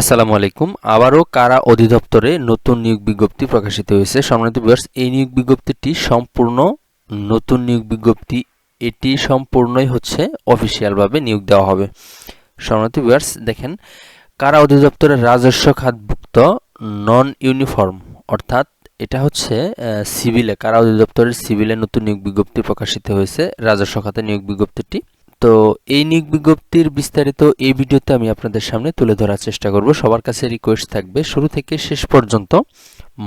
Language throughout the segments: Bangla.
আসসালামু আলাইকুম। আবারও কারা অধিদপ্তরে নতুন নিয়োগ বিজ্ঞপ্তি প্রকাশিত হয়েছে? সম্মানিত ভিউয়ার্স এই নিয়োগ বিজ্ঞপ্তিটি সম্পূর্ণ নতুন নিয়োগ বিজ্ঞপ্তি। এটি সম্পূর্ণই হচ্ছে অফিসিয়ালভাবে নিয়োগ দেওয়া হবে। সম্মানিত ভিউয়ার্স দেখেন, কারা অধিদপ্তরের রাজস্ব খাতভুক্ত নন ইউনিফর্ম, অর্থাৎ এটা হচ্ছে সিভিলে, কারা অধিদপ্তরের সিভিলে নতুন নিয়োগ বিজ্ঞপ্তি প্রকাশিত হয়েছে, রাজস্ব খাতে নিয়োগ বিজ্ঞপ্তিটি। তো এই নিয়োগ বিজ্ঞপ্তির বিস্তারিত এই ভিডিওতে আমি আপনাদের সামনে তুলে ধরার চেষ্টা করব। সবার কাছে রিকোয়েস্ট থাকবে, শুরু থেকে শেষ পর্যন্ত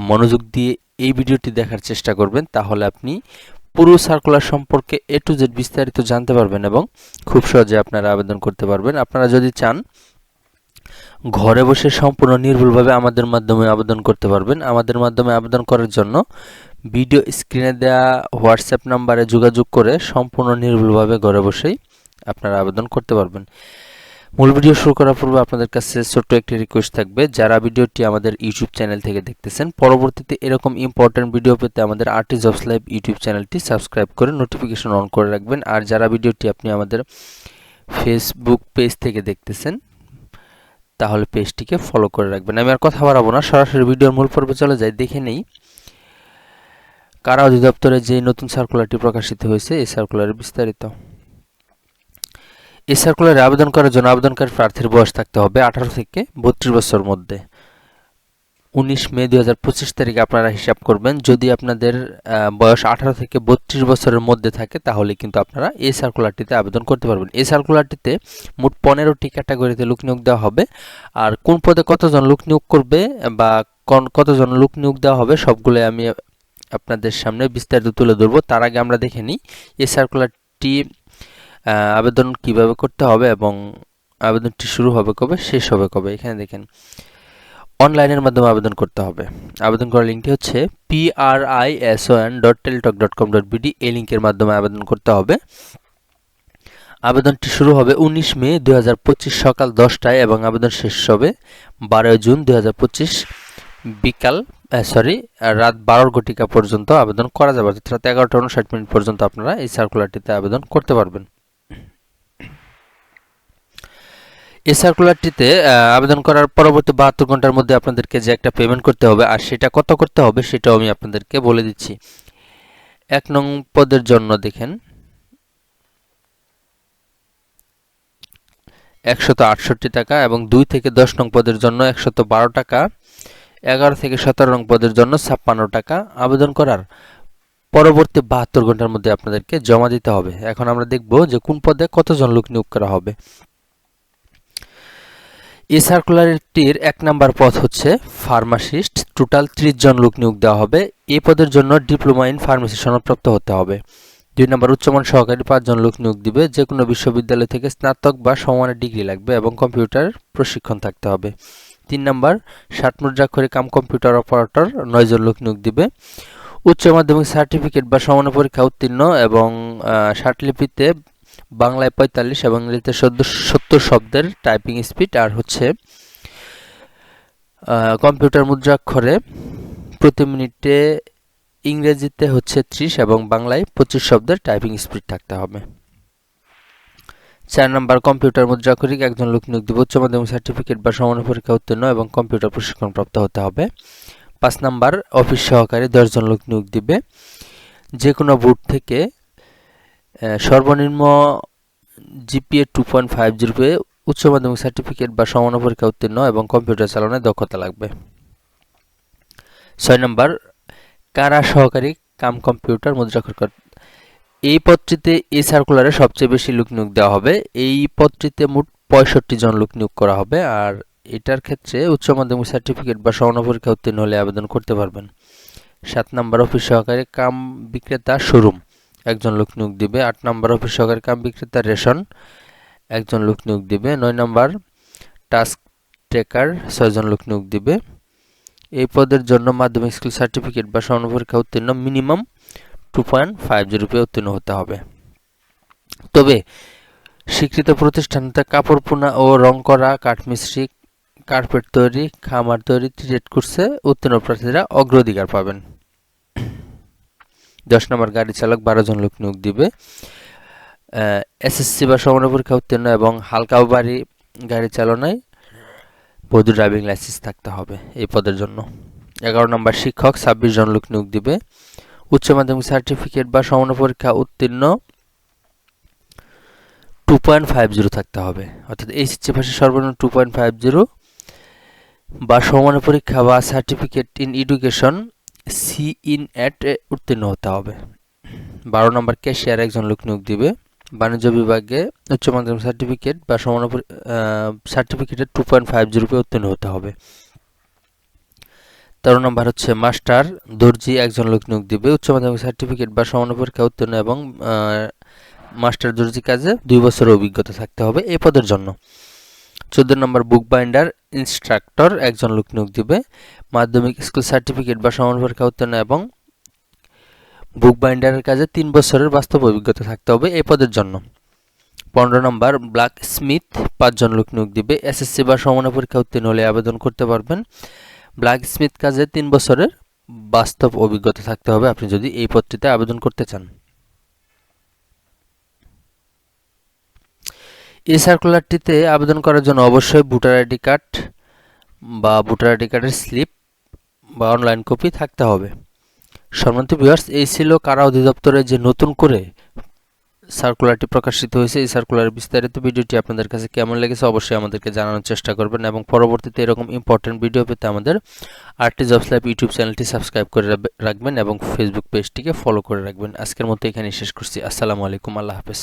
মনোযোগ দিয়ে এই ভিডিওটি দেখার চেষ্টা করবেন, তাহলে আপনি পুরো সার্কুলার সম্পর্কে এ টু জেড বিস্তারিত জানতে পারবেন এবং খুব সহজে আপনারা আবেদন করতে পারবেন। আপনারা যদি চান, ঘরে বসে সম্পূর্ণ নির্ভুলভাবে আমাদের মাধ্যমে আবেদন করতে পারবেন। আমাদের মাধ্যমে আবেদন করার জন্য ভিডিও স্ক্রিনে দেওয়া হোয়াটসঅ্যাপ নাম্বারে যোগাযোগ করে সম্পূর্ণ নির্ভুলভাবে ঘরে বসেই আপনারা আবেদন করতে পারবেন। মূল ভিডিও শুরু করার পূর্বে আপনাদের কাছে ছোট্ট একটি রিকোয়েস্ট থাকবে। যারা ভিডিওটি আমাদের ইউটিউব চ্যানেল থেকে দেখতেছেন, পরবর্তীতে এরকম ইম্পর্টেন্ট ভিডিও পেতে আমাদের আর্টি জবস লাইভ ইউটিউব চ্যানেলটি সাবস্ক্রাইব করে নোটিফিকেশন অন করে রাখবেন। আর যারা ভিডিওটি আপনি আমাদের ফেসবুক পেজ থেকে দেখতেছেন, তাহলে পেজটিকে ফলো করে রাখবেন। আমি আর কথা বাড়াবো না, সরাসরি ভিডিওর মূল পর্বে চলে যাই, দেখে নেই। কারা অধিদপ্তরে যে নতুন সার্কুলারটি প্রকাশিত হয়েছে, এই সার্কুলারের বিস্তারিত। এই সার্কুলারে আবেদন করার জন্য আবেদনকারী প্রার্থীর বয়স থাকতে হবে আঠারো থেকে বত্রিশ বছর মধ্যে। উনিশ মে দু হাজার পঁচিশ তারিখে আপনারা হিসাব করবেন। যদি আপনাদের বয়স আঠারো থেকে বত্রিশ বছরের মধ্যে থাকে, তাহলে কিন্তু আপনারা এই সার্কুলারটিতে আবেদন করতে পারবেন। এই সার্কুলারটিতে মোট পনেরোটি ক্যাটাগরিতে লোক নিয়োগ দেওয়া হবে। আর কোন পদে কতজন লোক নিয়োগ করবে বা কতজন লোক নিয়োগ দেওয়া হবে সবগুলো আমি আপনাদের সামনে বিস্তারিত তুলে ধরবো। তার আগে আমরা দেখে নিই, এই সার্কুলারটি আবেদন কীভাবে করতে হবে এবং আবেদনটি শুরু হবে কবে, শেষ হবে কবে? এখানে দেখেন, অনলাইনের মাধ্যমে আবেদন করতে হবে। আবেদন করার লিঙ্কটি হচ্ছে P R I S O N dot Teletalk dot com dot BD এই লিঙ্কের মাধ্যমে আবেদন করতে হবে। আবেদনটি শুরু হবে উনিশ মে দুই হাজার পঁচিশ সকাল দশটায় এবং আবেদন শেষ হবে বারোই জুন দুই হাজার পঁচিশ বিকাল সরি রাত বারোর ঘটিকা পর্যন্ত আবেদন করা যাবে। অর্থাৎ এগারোটা উনষাট মিনিট পর্যন্ত আপনারা এই সার্কুলারটিতে আবেদন করতে পারবেন। এই সার্কুলারটিতে আবেদন করার পরবর্তী বাহাত্তর ঘণ্টার মধ্যে আপনাদেরকে যে একটা পেমেন্ট করতে হবে আর সেটা কত করতে হবে সেটাও আমি আপনাদেরকে বলে দিচ্ছি। এক নং পদের জন্য দেখেন। একশত আটষট্টি টাকা এবং দুই থেকে দশ নং পদের জন্য একশত বারো টাকা, এগারো থেকে সতেরো নং পদের জন্য ছাপ্পান্ন টাকা আবেদন করার পরবর্তী বাহাত্তর ঘণ্টার মধ্যে আপনাদেরকে জমা দিতে হবে। এখন আমরা দেখব যে কোন পদে কতজন লোক নিয়োগ করা হবে। এই সার্কুলারটির এক নাম্বার পদ হচ্ছে ফার্মাসিস্ট। টোটাল ত্রিশ জন লোক নিয়োগ দেওয়া হবে। এই পদের জন্য ডিপ্লোমা ইন ফার্মেসি সনদপ্রাপ্ত হতে হবে। দুই নম্বর, উচ্চমান সহকারী পাঁচজন লোক নিয়োগ দিবে। যে কোনো বিশ্ববিদ্যালয় থেকে স্নাতক বা সমানের ডিগ্রি লাগবে এবং কম্পিউটার প্রশিক্ষণ থাকতে হবে। তিন নম্বর, ষাট মুদ্রাক্ষরে কাম কম্পিউটার অপারেটর নয়জন লোক নিয়োগ দিবে। উচ্চ মাধ্যমিক সার্টিফিকেট বা সমান পরীক্ষা উত্তীর্ণ এবং লিপিতে বাংলায় পঁয়তাল্লিশ এবং ইংরেজিতে সত্তর শব্দের টাইপিং স্পিড আর হচ্ছে কম্পিউটার মুদ্রাক্ষরে প্রতি মিনিটে ইংরেজিতে হচ্ছে ত্রিশ এবং বাংলায় পঁচিশ শব্দের টাইপিং স্পিড থাকতে হবে। চার নম্বর কম্পিউটার মুদ্রাক্ষরিক একজন লোক নিয়োগ দিব, উচ্চ মাধ্যমিক সার্টিফিকেট বা সমান পরীক্ষা উত্তীর্ণ এবং কম্পিউটার প্রশিক্ষণ প্রাপ্ত হতে হবে। পাঁচ নাম্বার অফিস সহকারী দশজন লোক নিয়োগ দিবে। যে কোনো বুট থেকে সর্বনিম্ন GPA two point five zero পেয়ে উচ্চ মাধ্যমিক সার্টিফিকেট বা সমান পরীক্ষা উত্তীর্ণ এবং কম্পিউটার চালানোর দক্ষতা লাগবে। ছয় নম্বর, কারা সহকারী কাম কম্পিউটার মুদ্রাক্ষর এই পদটিতে এই সার্কুলারে সবচেয়ে বেশি লোক নিয়োগ দেওয়া হবে। এই পদটিতে মোট পঁয়ষট্টি জন লোক নিয়োগ করা হবে আর এটার ক্ষেত্রে উচ্চ মাধ্যমিক সার্টিফিকেট বা সমান পরীক্ষা উত্তীর্ণ হলে আবেদন করতে পারবেন। সাত নম্বর, অফিস সহকারী কাম বিক্রেতা শোরুম। একজন লোক নিয়োগ দিবে, আট নম্বর অফিস সহকারী কাম বিক্রেতা রেশন, একজন লোক নিয়োগ দিবে, নয় নম্বর টাস্ক টেকার ছয়জন লোক নিয়োগ দিবে। এই পদের জন্য মাধ্যমিক স্কুল সার্টিফিকেট বা পরীক্ষা উত্তীর্ণ minimum two point five zero রুপে উত্তীর্ণ হতে হবে। তবে স্বীকৃত প্রতিষ্ঠানতে কাপড় পোনা ও রং করা, কাঠমিস্ত্রি কার্পেট তৈরি, খামার তৈরি ট্রিট কোর্সে উত্তীর্ণ প্রার্থীরা অগ্রাধিকার পাবেন। দশ নম্বর গাড়ি চালক বারো জন লোক নিয়োগ দিবে। এসএসসি বা সমান পরীক্ষা উত্তীর্ণ এবং হালকা বাড়ি গাড়ি চালনায় বৈধ ড্রাইভিং লাইসেন্স থাকতে হবে এই পদের জন্য। এগারো নম্বর শিক্ষক ছাব্বিশ জন লোক নিয়োগ দিবে। উচ্চ মাধ্যমিক সার্টিফিকেট বা সমান পরীক্ষা উত্তীর্ণ টু পয়েন্ট ফাইভ জিরো থাকতে হবে। অর্থাৎ এইচএসসি পাশে সর্বনিম্ন টু পয়েন্ট ফাইভ জিরো বা সমান পরীক্ষা বা সার্টিফিকেট ইন এডুকেশন সি ইন অ্যাট উত্তীর্ণ হতে হবে। বারো নম্বর ক্যাশিয়ার একজন লোক নিয়োগ দিবে। বাণিজ্য বিভাগে উচ্চ মাধ্যমিক সার্টিফিকেট বা সমান সার্টিফিকেটের টু পয়েন্ট ফাইভ জিরোপে উত্তীর্ণ হতে হবে। তেরো নম্বর হচ্ছে মাস্টার দর্জি একজন লোক নিয়োগ দিবে। উচ্চ মাধ্যমিক সার্টিফিকেট বা সমান পরীক্ষা উত্তীর্ণ এবং মাস্টার দর্জি কাজে দুই বছরের অভিজ্ঞতা থাকতে হবে এই পদের জন্য। চোদ্দ নম্বর বুক বাইন্ডার ইনস্ট্রাক্টর একজন লোক নিয়োগ দিবে। মাধ্যমিক স্কুল সার্টিফিকেট বা সমান পরীক্ষা উত্তীর্ণ এবং বুক বাইন্ডারের কাজে তিন বছরের বাস্তব অভিজ্ঞতা থাকতে হবে এই পদের জন্য। পনেরো নম্বর ব্ল্যাক স্মিথ পাঁচজন লোক নিয়োগ দিবে। এসএসসি বা সমান পরীক্ষা উত্তীর্ণ হলে আবেদন করতে পারবেন। ব্ল্যাক স্মিথ কাজে তিন বছরের বাস্তব অভিজ্ঞতা থাকতে হবে। আপনি যদি এই পদটিতে আবেদন করতে চান। এই সার্কুলারটিতে আবেদন করার জন্য অবশ্যই ভোটার আইডি কার্ড বা ভোটার আইডি কার্ডের স্লিপ বা অনলাইন কপি থাকতে হবে। সম্মানিত ভিউয়ার্স এই ছিল কারা অধিদপ্তরে যে নতুন করে সার্কুলারটি প্রকাশিত হয়েছে, এই সার্কুলারের বিস্তারিত ভিডিওটি আপনাদের কাছে কেমন লেগেছে অবশ্যই আমাদেরকে জানানোর চেষ্টা করবেন এবং পরবর্তীতে এরকম ইম্পর্টেন্ট ভিডিও পেতে আমাদের আরটি জবস লাইভ ইউটিউব চ্যানেলটি সাবস্ক্রাইব করে রাখবেন এবং ফেসবুক পেজটিকে ফলো করে রাখবেন। আজকের মতো এখানে শেষ করছি। আসসালামু আলাইকুম। আল্লাহ হাফেজ।